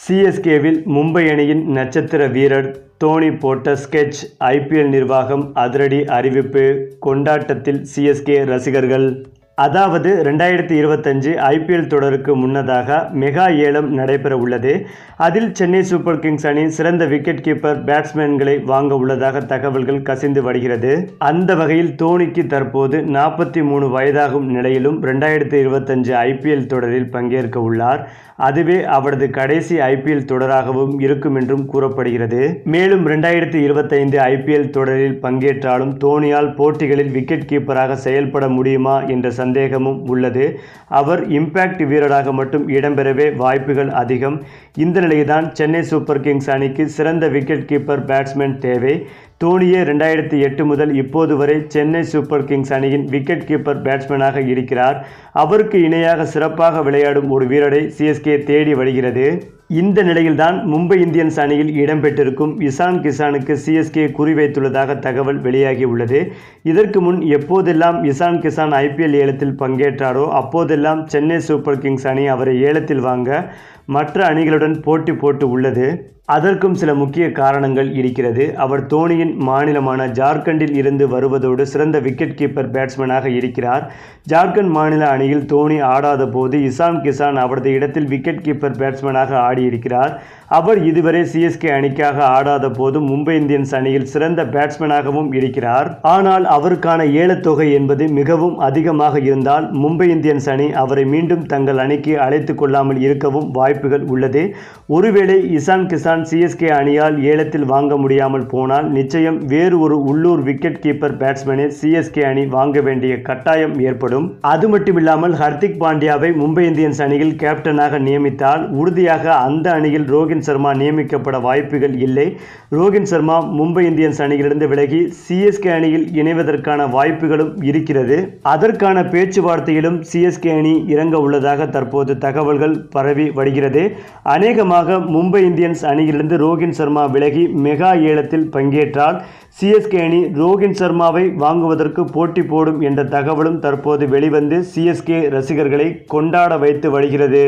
சிஎஸ்கேவில் மும்பை அணியின் நட்சத்திர வீரர் தோனி போட்ட ஸ்கெட்ச் ஐபிஎல் நிர்வாகம் அதிரடி அறிவிப்பு கொண்டாட்டத்தில் சிஎஸ்கே ரசிகர்கள் அதாவது ரெண்டாயிரத்தி இருபத்தஞ்சு ஐபிஎல் தொடருக்கு முன்னதாக மெகா ஏலம் நடைபெற உள்ளது. அதில் சென்னை சூப்பர் கிங்ஸ் அணி சிறந்த விக்கெட் கீப்பர் பேட்ஸ்மேன்களை வாங்க உள்ளதாக தகவல்கள் கசிந்து வருகிறது. அந்த வகையில் தோனிக்கு தற்போது நாற்பத்தி மூணு வயதாகும் நிலையிலும் ரெண்டாயிரத்தி இருபத்தஞ்சு ஐபிஎல் தொடரில் பங்கேற்க உள்ளார். அதுவே அவரது கடைசி ஐபிஎல் தொடராகவும் இருக்கும் என்றும் கூறப்படுகிறது. மேலும் ரெண்டாயிரத்தி இருபத்தைந்து ஐபிஎல் தொடரில் பங்கேற்றாலும் தோனியால் போட்டிகளில் விக்கெட் கீப்பராக செயல்பட முடியுமா என்ற சந்தேகமும் உள்ளது. அவர் இம்பேக்ட் வீரராக மட்டும் இடம்பெறவே வாய்ப்புகள் அதிகம். இந்த நிலையில்தான் சென்னை சூப்பர் கிங்ஸ் அணிக்கு சிறந்த விக்கெட் கீப்பர் பேட்ஸ்மேன் தேவை. தோனியே ரெண்டாயிரத்தி எட்டு முதல் இப்போது வரை சென்னை சூப்பர் கிங்ஸ் அணியின் விக்கெட் கீப்பர் பேட்ஸ்மேனாக இருக்கிறார். அவருக்கு இணையாக சிறப்பாக விளையாடும் ஒரு வீரரை சிஎஸ்கே தேடி வருகிறது. இந்த நிலையில்தான் மும்பை இந்தியன்ஸ் அணியில் இடம்பெற்றிருக்கும் இசான் கிசானுக்கு சிஎஸ்கே குறிவைத்துள்ளதாக தகவல் வெளியாகியுள்ளது இதற்கு முன் எப்போதெல்லாம் இசான் கிசான் ஐபிஎல் ஏலத்தில் பங்கேற்றாரோ அப்போதெல்லாம் சென்னை சூப்பர் கிங்ஸ் அணி அவரை ஏலத்தில் வாங்க மற்ற அணிகளுடன் போட்டி போட்டு உள்ளது. அதற்கும் சில முக்கிய காரணங்கள் இருக்கிறது. அவர் தோனியின் மாநிலமான ஜார்க்கண்டில் இருந்து வருவதோடு சிறந்த விக்கெட் கீப்பர் பேட்ஸ்மேனாக இருக்கிறார். ஜார்க்கண்ட் மாநில அணியில் தோனி ஆடாத போது இசான் கிசான் அவரது இடத்தில் விக்கெட் கீப்பர் பேட்ஸ்மேனாக ஆடியிருக்கிறார். அவர் இதுவரை சிஎஸ்கே அணிக்காக ஆடாத போது மும்பை இந்தியன்ஸ் அணியில் சிறந்த பேட்ஸ்மேனாகவும் இருக்கிறார். ஆனால் அவருக்கான ஏலத்தொகை என்பது மிகவும் அதிகமாக இருந்தால் மும்பை இந்தியன்ஸ் அணி அவரை மீண்டும் தங்கள் அணிக்கு அழைத்து கொள்ளாமல் இருக்கவும் வாய்ப்புகள் உள்ளது. ஒருவேளை இசான் கிசான் சிஎஸ்கே அணியால் ஏலத்தில் வாங்க முடியாமல் போனால் நிச்சயம் வேறு ஒரு உள்ளூர் விக்கெட் கீப்பர் பேட்ஸ்மேனை சிஎஸ்கே அணி வாங்க வேண்டிய கட்டாயம் ஏற்படும். அது மட்டுமில்லாமல் ஹர்திக் பாண்டியாவை மும்பை இந்தியன்ஸ் அணியில் கேப்டனாக நியமித்தால் உறுதியாக அந்த அணியில் ரோஹித் சர்மா நியமிக்கப்பட வாய்ப்புகள் இல்லை. ரோஹித் சர்மா மும்பை இந்தியன்ஸ் அணியிலிருந்து விலகி சிஎஸ்கே அணியில் இணைவதற்கான வாய்ப்புகளும் இருக்கிறது. அதற்கான பேச்சுவார்த்தையிலும் சிஎஸ்கே அணி இறங்க உள்ளதாக தற்போது தகவல்கள் பரவி வருகிறது. அநேகமாக மும்பை இந்தியன்ஸ் அணி அணியிலிருந்து ரோஹித் சர்மா விலகி மெகா ஏலத்தில் பங்கேற்றால் சிஎஸ்கே அணி ரோஹித் சர்மாவை வாங்குவதற்கு போட்டி போடும் என்ற தகவலும் தற்போது வெளிவந்து சிஎஸ்கே ரசிகர்களை கொண்டாட வைத்து வருகிறது.